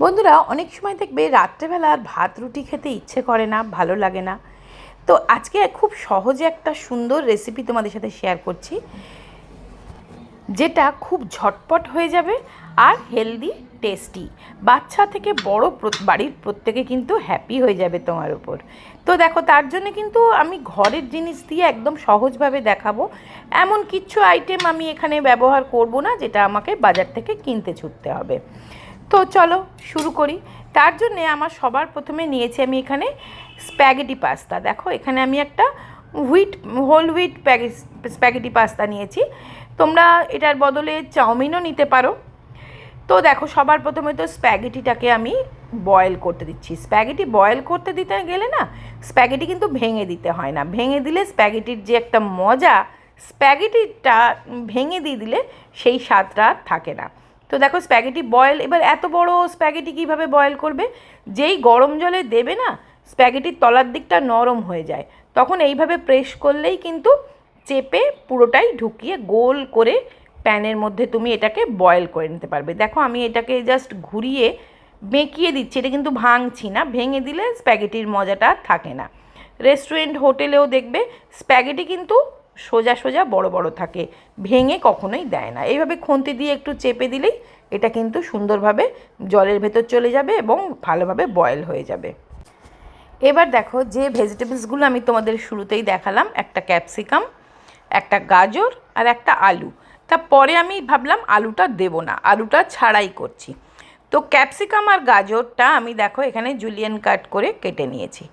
বন্ধুরা, অনেক সময় দেখবে রাত্রেবেলা আর ভাত, রুটি খেতে ইচ্ছে করে না, ভালো লাগে না। তো আজকে খুব সহজে একটা সুন্দর রেসিপি তোমাদের সাথে শেয়ার করছি, যেটা খুব ঝটপট হয়ে যাবে আর হেলদি টেস্টি বাচ্চা থেকে বড় বাড়ির প্রত্যেকে কিন্তু হ্যাপি হয়ে যাবে তোমার উপর। তো দেখো, তার জন্য কিন্তু আমি ঘরের জিনিস দিয়ে একদম সহজভাবে দেখাবো। এমন কিছু আইটেম আমি এখানে ব্যবহার করব না, যেটা আমাকে বাজার থেকে কিনতে ছুটতে হবে। তো চলো শুরু করি। তার জন্যে আমার সবার প্রথমে নিয়েছি আমি এখানে স্প্যাগেটি পাস্তা। দেখো, এখানে আমি একটা wheat, whole wheat spaghetti pasta নিয়েছি। তোমরা এটার বদলে চাউমিনও নিতে পারো। তো দেখো, সবার প্রথমে তো স্প্যাগেটিটাকে আমি বয়েল করতে দিচ্ছি। স্প্যাগেটি বয়েল করতে দিতে গেলে না, স্প্যাগেটি কিন্তু ভেঙে দিতে হয় না। ভেঙে দিলে স্প্যাগেটির যে একটা মজা, স্প্যাগেটিটা ভেঙে দিয়ে দিলে সেই স্বাদটা থাকে না। তো দেখো স্প্যাগেটি বয়েল এবার এত বড় স্প্যাগেটি কীভাবে বয়েল করবে? যেই গরম জলে দেবে না স্প্যাগেটির তলার দিকটা নরম হয়ে যায়। তখন এইভাবে প্রেস করলেই কিন্তু চেপে পুরোটাই ঢুকিয়ে গোল করে প্যানের মধ্যে তুমি এটাকে বয়েল করে নিতে পারবে। দেখো আমি এটাকে জাস্ট ঘুরিয়ে বেঁকিয়ে দিচ্ছি, এটা কিন্তু ভাঙছি না, ভেঙে দিলে স্প্যাগেটির মজাটা থাকে না। রেস্টুরেন্ট হোটেলেও দেখবে স্প্যাগেটি কিন্তু সোজা সোজা বড় বড় থাকে, ভেঙে কখনোই দেয় না। এইভাবে খুন্তি দিয়ে একটু চেপে দিলেই এটা কিন্তু সুন্দরভাবে জলের ভেতর চলে যাবে এবং ভালোভাবে বয়েল হয়ে যাবে। এবার দেখো যে ভেজিটেবলসগুলো আমি তোমাদের শুরুতেই দেখালাম, একটা ক্যাপসিকাম একটা গাজর আর একটা আলু। তারপরে আমি ভাবলাম আলুটা দেবো না, আলুটা ছাড়াই করছি। তো ক্যাপসিকাম আর গাজরটা আমি দেখো এখানে জুলিয়ান কাট করে কেটে নিয়েছি।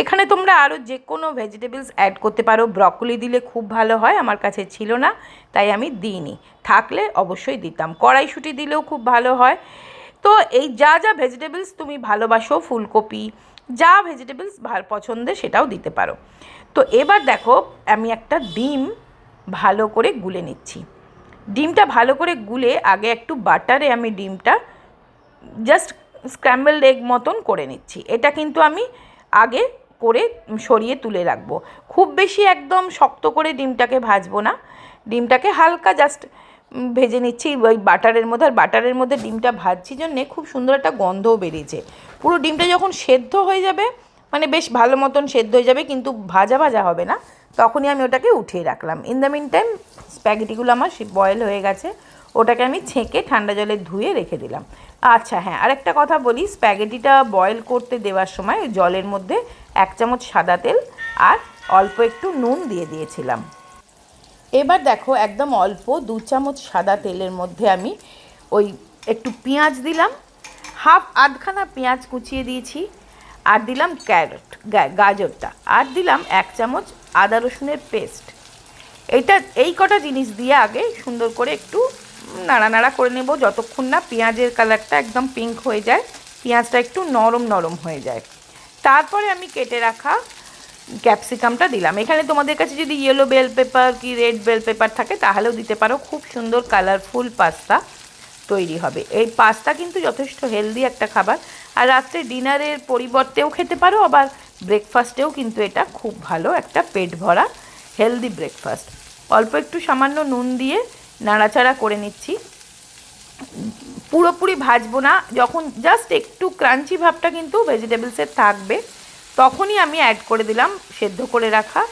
এখানে তোমরা আরও যে কোনো ভেজিটেবলস অ্যাড করতে পারো। ব্রকলি দিলে খুব ভালো হয়, আমার কাছে ছিল না, তাই আমি দিইনি। থাকলে অবশ্যই দিতাম। কড়াইশুঁটি দিলেও খুব ভালো হয়। তো এই যা যা ভেজিটেবলস তুমি ভালোবাসো, ফুলকপি, যা ভেজিটেবলস পছন্দের সেটাও দিতে পারো। তো এবার দেখো, আমি একটা ডিম ভালো করে গুলে নিচ্ছি। ডিমটা ভালো করে গুলে আগে একটু বাটারে আমি ডিমটা জাস্ট স্ক্র্যাম্বলড এগ মতন করে নিচ্ছি। এটা কিন্তু আমি আগে করে সরিয়ে তুলে রাখব। খুব বেশি একদম শক্ত করে ডিমটাকে ভাজবো না। ডিমটাকে হালকা জাস্ট ভেজে নিচ্ছি। ওই বাটারের মধ্যে, আর বাটারের মধ্যে ডিমটা ভাজছি জন্যে খুব সুন্দর একটা গন্ধও বেরিয়েছে। পুরো ডিমটা যখন সেদ্ধ হয়ে যাবে মানে বেশ ভালো মতন সেদ্ধ হয়ে যাবে, কিন্তু ভাজা ভাজা হবে না, তখনই আমি ওটাকে উঠিয়ে রাখলাম। ইন দ্য মিন টাইম স্প্যাগেটিগুলো আমার বয়েল হয়ে গেছে। ওটাকে আমি ছেঁকে ঠান্ডা জলে ধুয়ে রেখে দিলাম। আচ্ছা হ্যাঁ আরেকটা কথা বলি, স্প্যাগেটিটা বয়েল করতে দেওয়ার সময় জলের মধ্যে এক চামচ সাদা তেল আর অল্প একটু নুন দিয়ে দিয়েছিলাম। এবার দেখো, একদম অল্প দু চামচ সাদা তেলের মধ্যে আমি ওই একটু পেঁয়াজ দিলাম, হাফ আধখানা পেঁয়াজ কুচিয়ে দিয়েছি, আর দিলাম ক্যারট গাজরটা, আর দিলাম এক চামচ আদা রসুনের পেস্ট এইটা এই কটা জিনিস দিয়ে আগে সুন্দর করে একটু নাড়া নাড়া করে নেব। যতক্ষণ না পেঁয়াজের কালারটা একদম পিঙ্ক হয়ে যায়, পেঁয়াজটা একটু নরম নরম হয়ে যায়। তারপরে আমি কেটে রাখা ক্যাপসিকামটা দিলাম। এখানে তোমাদের কাছে যদি ইয়েলো বেল পেপার কি রেড বেল পেপার থাকে, তাহলেও দিতে পারো। খুব সুন্দর কালারফুল পাস্তা তৈরি হবে। এই পাস্তা কিন্তু যথেষ্ট হেলদি একটা খাবার। আর রাত্রে ডিনারের পরিবর্তেও খেতে পারো, আবার ব্রেকফাস্টেও কিন্তু এটা খুব ভালো একটা পেট ভরা হেলদি ব্রেকফাস্ট অল্প একটু সামান্য নুন দিয়ে নাড়াচাড়া করে নিচ্ছি। পুরোপুরি ভাজবো না, যখন জাস্ট একটু ক্রাঞ্চি ভাবটা কিন্তু ভেজিটেবলসের থাকবে, তখনই আমি অ্যাড করে দিলাম সেদ্ধ করে রাখা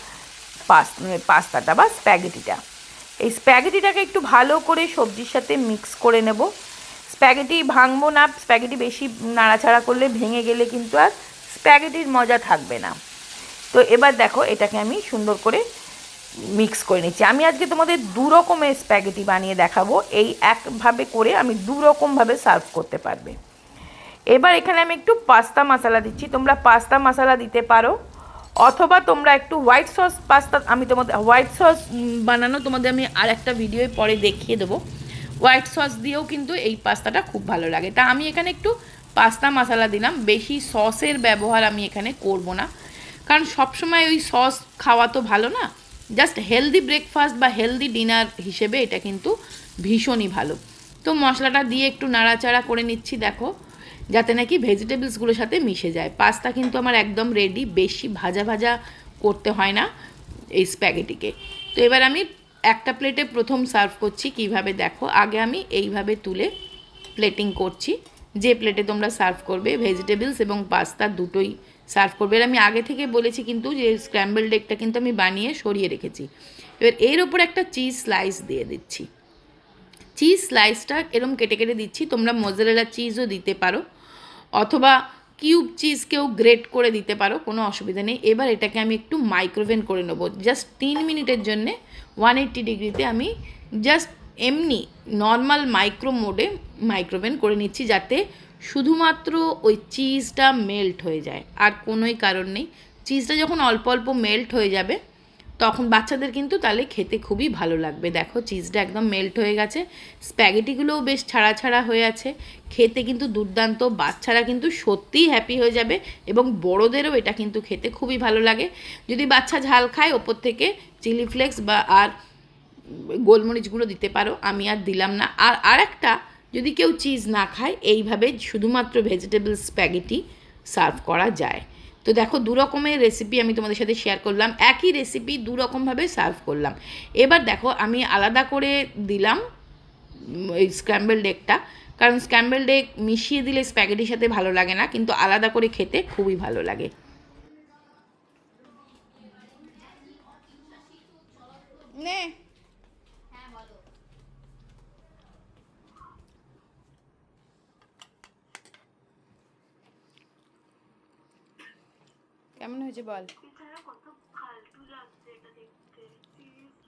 পাস পাস্তাটা বা স্প্যাগেটিটা এই স্প্যাগেটিটাকে একটু ভালো করে সবজির সাথে মিক্স করে নেব। স্প্যাগেটি ভাঙবো না স্প্যাগেটি বেশি নাড়াচাড়া করলে ভেঙে গেলে কিন্তু আর স্প্যাগেটির মজা থাকবে না। তো এবার দেখো এটাকে আমি সুন্দর করে মিক্স করে নিচ্ছি। আমি আজকে তোমাদের দু রকমের স্প্যাগেটি বানিয়ে দেখাবো। এই একভাবে করে আমি দু রকমভাবে সার্ভ করতে পারবে। এবার এখানে আমি একটু পাস্তা মশলা দিচ্ছি। তোমরা পাস্তা মশলা দিতে পারো। অথবা তোমরা একটু হোয়াইট সস পাস্তা আমি তোমাদের হোয়াইট সস বানানো তোমাদের আমি আর একটা ভিডিও পরে দেখিয়ে দেবো। হোয়াইট সস দিয়েও কিন্তু এই পাস্তাটা খুব ভালো লাগে। তা আমি এখানে একটু পাস্তা মশলা দিলাম। বেশি সসের ব্যবহার আমি এখানে করব না। কারণ সবসময় ওই সস খাওয়া তো ভালো না। জাস্ট হেলদি ব্রেকফাস্ট বা হেলদি ডিনার হিসেবে এটা কিন্তু ভীষণই ভালো। তো মশলাটা দিয়ে একটু নাড়াচাড়া করে নিচ্ছি, দেখো, যাতে নাকি ভেজিটেবলসগুলোর সাথে মিশে যায়। পাস্তা কিন্তু আমার একদম রেডি বেশি ভাজা ভাজা করতে হয় না এই স্প্যাগেটিকে তো এবার আমি একটা প্লেটে প্রথম সার্ভ করছি, কীভাবে দেখো, আগে আমি এইভাবে তুলে প্লেটিং করছি। যে প্লেটে তোমরা সার্ভ করবে ভেজিটেবলস এবং পাস্তা দুটোই সার্ভ করবে। আমি আগে থেকে বলেছি কিন্তু যে স্ক্র্যাম্বলড এগটা কিন্তু আমি বানিয়ে সরিয়ে রেখেছি। এবার এর ওপর একটা চিজ স্লাইস দিয়ে দিচ্ছি। চিজ স্লাইসটা এরম কেটে কেটে দিচ্ছি। তোমরা মোজারেলা চিজও দিতে পারো অথবা কিউব চিজকেও গ্রেট করে দিতে পারো, কোনো অসুবিধা নেই। এবার এটাকে আমি একটু মাইক্রোওভেন করে নেব। জাস্ট তিন মিনিটের জন্যে ওয়ান এইট্টি ডিগ্রিতে আমি জাস্ট এমনি নর্মাল মাইক্রো মোডে মাইক্রোওভেন করে নিচ্ছি যাতে শুধুমাত্র ওই চিজটা মেল্ট হয়ে যায়। আর কোনোই কারণ নেই। চিজটা যখন অল্প অল্প মেল্ট হয়ে যাবে, তখন বাচ্চাদের কিন্তু তাহলে খেতে খুবই ভালো লাগবে। দেখো চিজটা একদম মেল্ট হয়ে গেছে। স্প্যাগেটিগুলোও বেশ ছাড়া ছাড়া হয়ে আছে। খেতে কিন্তু দুর্দান্ত। বাচ্চারা কিন্তু সত্যিই হ্যাপি হয়ে যাবে এবং বড়োদেরও এটা কিন্তু খেতে খুবই ভালো লাগে। যদি বাচ্চা ঝাল খায়, ওপর থেকে চিলি ফ্লেক্স বা আর গোলমরিচগুলো দিতে পারো, আমি আর দিলাম না। আর আর একটা যদি কেউ চিজ না খায়, এইভাবে শুধুমাত্র ভেজিটেবল স্প্যাগেটি সার্ভ করা যায়। তো দেখো, দু রকমের রেসিপি আমি তোমাদের সাথে শেয়ার করলাম, একই রেসিপি দু রকমভাবে সার্ভ করলাম। এবার দেখো, আমি আলাদা করে দিলাম ওই স্ক্র্যাম্বল ডেকটা কারণ স্ক্র্যাম্বল ডেক মিশিয়ে দিলে স্প্যাগেটির সাথে ভালো লাগে না, কিন্তু আলাদা করে খেতে খুবই ভালো লাগে নে কেমন হয়েছে বল?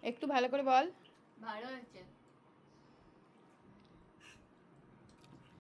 একটু ভালো করে বল। ভালো হয়েছে।